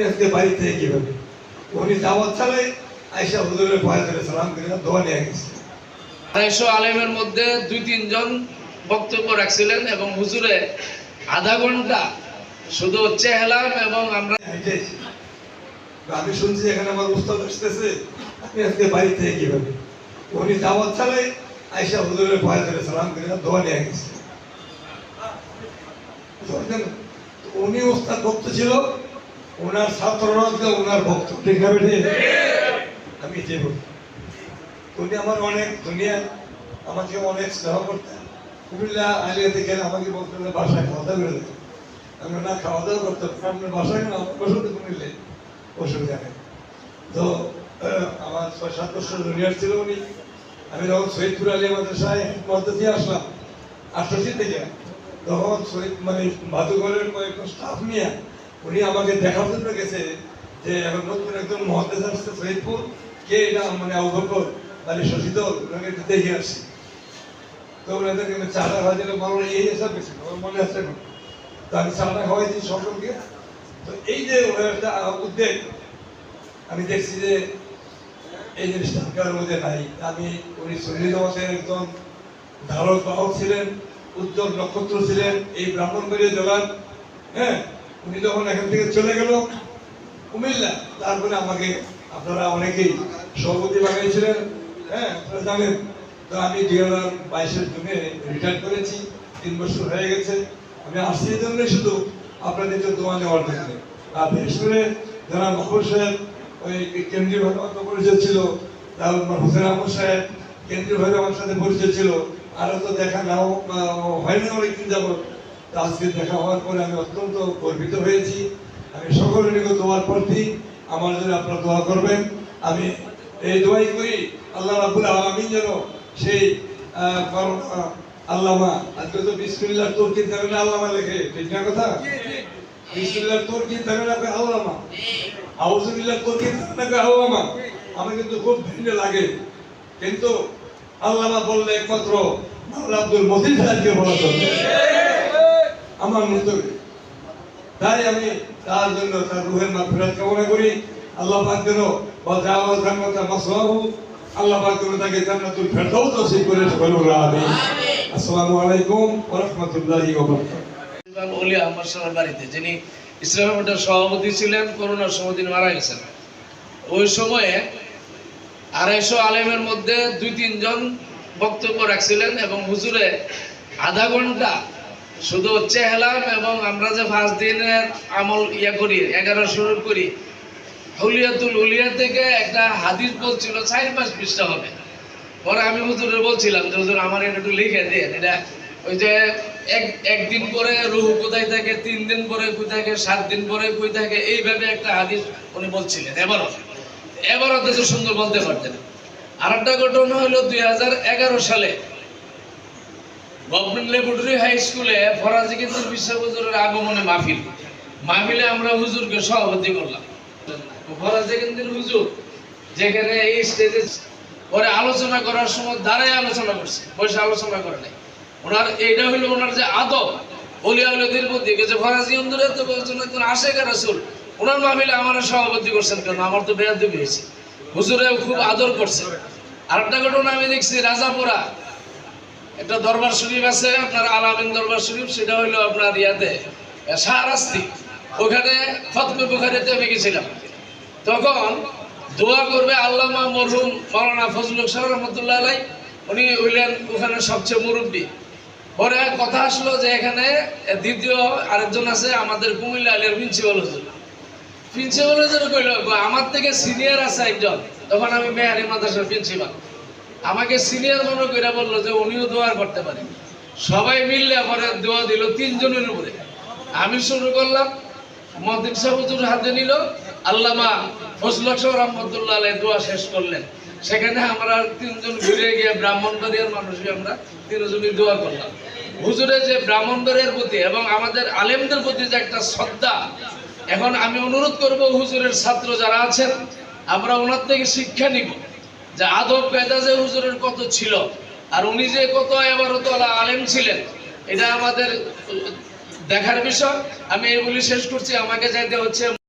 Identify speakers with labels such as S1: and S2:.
S1: আজকে বাড়ি থেকে কীভাবে উনি দাওয়াত ছাড়াই আইসা হুজুরের ভয় করে সালাম করে দোয়া নিয়ে গেছে।
S2: আড়াইশো আলেমের মধ্যে দুই তিনজন বক্তব্য রাখছিলেন এবং হুজুরে আধা ঘণ্টা শুধু চেহলাম এবং আমরা।
S1: আমি শুনছি এখানে আমার উস্তাদ আসতেছে আপনি আজকে বাড়ি থেকে কীভাবে উনি দাওয়াত ছাড়াই আইসা হুজুরের ভয় করে সালাম করে দোয়া নিয়ে গেছে। উনি উস্তাদ ভক্ত ছিল ওনার ছাত্ররা ওনার ভক্ত ঠিক না আমি যে উনি আমার অনেক দুনিয়া আমাকে অনেক স্নেহ করতেন। কুমিল্লা আলিয়াতে গেলে আমাকে বলতেন বাসায় খাওয়া দাওয়া করে দেবেন আমরা না খাওয়া দাওয়া করতাম আপনার বাসায় না আমার বসতে কুমিল্লে অসুবিধা নেই তো আমার ছয়, সাত বছর জুনিয়র ছিল উনি। আমি যখন শহীদপুর আলিয়া মাদ্রাসায় মধ্যে দিয়ে আসলাম আটষট্টি থেকে। তখন শহীদ মানে বাদুঘরের কয়েকজন স্টাফ নিয়ে উনি আমাকে দেখার জন্য গেছে যে এখন নতুন একজন মহাদেশ আসছে শহীদপুর কে এটা মানে অবকর মানে শশীদল ওনাকে একটু দেখে আসছি তো ওনাদেরকে আমি চাটা খাওয়া দিলে বলো এই এসব গেছিল আমার মনে আছে এখন। তো আমি চাটা খাওয়াই দিই সকলকে। তো এই যে ওনার একটা উদ্বেগ, আমি দেখছি যে এই জিনিসটা সরকারের মধ্যে নাই। আমি, উনি সুনীল জগতের একজন, ধারক বাহক ছিলেন, উজ্জ্বল নক্ষত্র ছিলেন, এই ব্রাহ্মণবাড়িয়া জেলার হ্যাঁ উনি যখন এখান থেকে চলে গেল, কুমিল্লা, তারপরে আমাকে আপনারা অনেকেই সভাপতি বানিয়েছিলেন হ্যাঁ জানেন। তো আমি দুই হাজার বাইশের জুনে রিটায়ার করেছি, তিন বছর হয়ে গেছে। আমি আসছি জন্যই শুধু আপনাদের তো দোয়া নেওয়ার জন্য। আর বিশেষ করে যারা মহর সাহেব, ওই কেন্দ্রীয় আমার পরিচয় ছিল তারপর হোসেন আহমদ সাহেব, কেন্দ্রীয় ভাবে আমার সাথে পরিচয় ছিল। আরও তো দেখা নাও হয়নি অনেকদিন যাবত আজকে দেখা হওয়ার পরে আমি অত্যন্ত গর্বিত হয়েছি। আমি সকলের নিকট দোয়ার প্রার্থী আমার জন্য আপনারা দোয়া করবেন। আমি এই দোয়াই করি আল্লাহ রাব্বুল আলামিন যেন সেই আল্লামা আজকে তো বিসমিল্লাহ তুর্কি থাকে না আল্লামা লেখে ঠিক না কথা? বিসমিল্লাহ তুর্কি থাকে না আল্লামা? আউযুবিল্লাহ তুর্কি থাকে না আল্লামা? আমার কিন্তু খুব ভিন্ন লাগে। কিন্তু আল্লামা বললে একমাত্র মাওলানা আব্দুল মতিন সাহেবকে বলা চলবে আমার মতো তাই আমি তার জন্য তার রুহের মাগফিরাত কামনা করি। আল্লাহ পাক যেন আল্লাহ পাক যেন তাকে জান্নাতুল ফেরদাউস নসিব করে সকল আমিন। আসসালামু আলাইকুম ওয়া রাহমাতুল্লাহি ওয়া বারাকাতুহু।
S2: অলি আহমদ সাহেবের বাড়িতে, যিনি ইসলামী বোর্ডের সভাপতি ছিলেন করোনার সময় তিনি মারা গেছেন। ওই সময়ে আড়াইশো আলেমের মধ্যে দুই তিনজন বক্তব্য রাখছিলেন এবং হুজুরে আধা ঘণ্টা শুধু চেহলাম এবং আমরা যে ফার্স্ট দিনের আমল ইয়া করি, এগারো শুরু করি, হুলিয়াতুল উলিয়া থেকে একটা হাদিস বলছিল, চার পাঁচ পৃষ্ঠা হবে। পরে আমি হুজুরে বলছিলাম যে, হুজুর, আমার এটা একটু লিখে দেন, এটা ওই যে এক, একদিন পরে রুহু কোথায় থাকে, তিন দিন পরে কই থাকে, সাত দিন পরে কই থাকে, এইভাবে একটা হাদিস উনি বলছিলেন, এবারও। এবারও যে সুন্দর বলতে পারতেন। আর একটা ঘটনা হলো দুই হাজার এগারো সালে গভর্নমেন্ট ল্যাবরেটরি হাই স্কুলে ফরাজি কেন্দ্র বিশ্বহুজুরের আগমনে মাহফিল। মাহফিলে আমরা হুজুরকে সভাপতি করলাম। ফরাজি কেন্দ্রের হুজুর, যেখানে এই স্টেজে পরে আলোচনা করার সময় দাঁড়ায় আলোচনা করছে, বসে আলোচনা করে নাই। ওনার এইটা হলো ওনার যে আদব। অলিয়া উলিয়াদের প্রতি যে ফরাজি অন্দরে তো একজন আশেখা রাসূল, ওনার মাহফিলে আমার সভাপতি করছেন কেন? আমার তো বেয়াদবি হয়েছে। হুজুরে খুব আদর করছে। আরেকটা ঘটনা আমি দেখছি, রাজাপুরা। একটা দরবার শরীফ আছে, আপনার আলামিন দরবার শরীফ, সেটা হইল আপনার ইয়াতে, শাহরাস্তি। ওখানে ফতমে বুখারিতে আমি গেছিলাম। তখন দোয়া করবে আল্লামা মরহুম মৌলানা ফজলুল সাহেব রহমতুল্লাহ আলাই, উনি হইলেন ওখানে সবচেয়ে মুরব্বী। পরে কথা আসলো যে এখানে দ্বিতীয় আরেকজন আছে, আমাদের কুমিল্লা আলিয়ার প্রিন্সিপাল হুজুর। প্রিন্সিপাল হুজুর কইল আমার থেকে সিনিয়র আছে একজন। তখন আমি মেহারি মাদ্রাসার প্রিন্সিপাল আমাকে সিনিয়র মনে করে বলল যে উনিও দোয়া করতে পারেন সবাই মিললে পরে দোয়া দিল তিনজনের উপরে। আমি শুরু করলাম মদিন সাহেব হুজুর হাতে নিল, আল্লামা ফজলক সাহেব রহমতুল্লাহ আলাই দোয়া শেষ করলেন। সেখানে আমরা তিনজন ঘুরে গিয়ে ব্রাহ্মণবাড়িয়ার মানুষকে আমরা তিনজনই দোয়া করলাম। হুজুরের যে ব্রাহ্মণবাড়িয়ার প্রতি এবং আমাদের আলেমদের প্রতি যে একটা শ্রদ্ধা, এখন আমি অনুরোধ করব হুজুরের ছাত্র যারা আছেন, আমরা ওনার থেকে শিক্ষা নিব। যে আদব পেদাজে হুজুরের কত ছিল, আর উনি যে কত এবারত আলেম ছিলেন, এটা আমাদের দেখার বিষয়। আমি এগুলি শেষ করছি, আমাকে যাইতে হচ্ছে।